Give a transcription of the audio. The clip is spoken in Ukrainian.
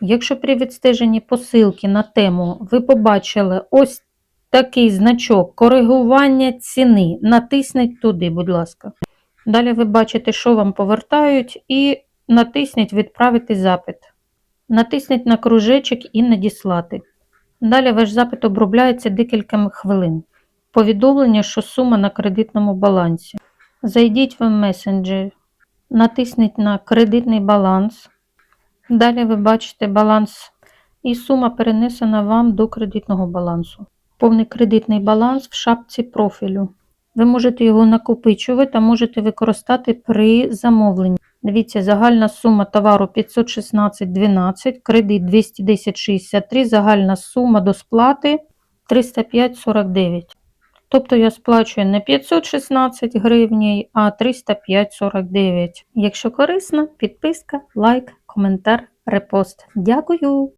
Якщо при відстеженні посилки на тему ви побачили ось такий значок коригування ціни, натисніть туди, будь ласка. Далі ви бачите, що вам повертають, і натисніть Відправити запит. Натисніть на кружечок і надіслати. Далі ваш запит обробляється декілька хвилин. Повідомлення, що сума на кредитному балансі. Зайдіть в месенджер, натисніть на кредитний баланс. Далі ви бачите баланс і сума перенесена вам до кредитного балансу. Повний кредитний баланс в шапці профілю. Ви можете його накопичувати та можете використати при замовленні. Дивіться, загальна сума товару 516,12, кредит 210,63, загальна сума до сплати 305,49. Тобто я сплачую не 516 гривень, а 305,49. Якщо корисно, підписка, лайк, коментар, репост. Дякую!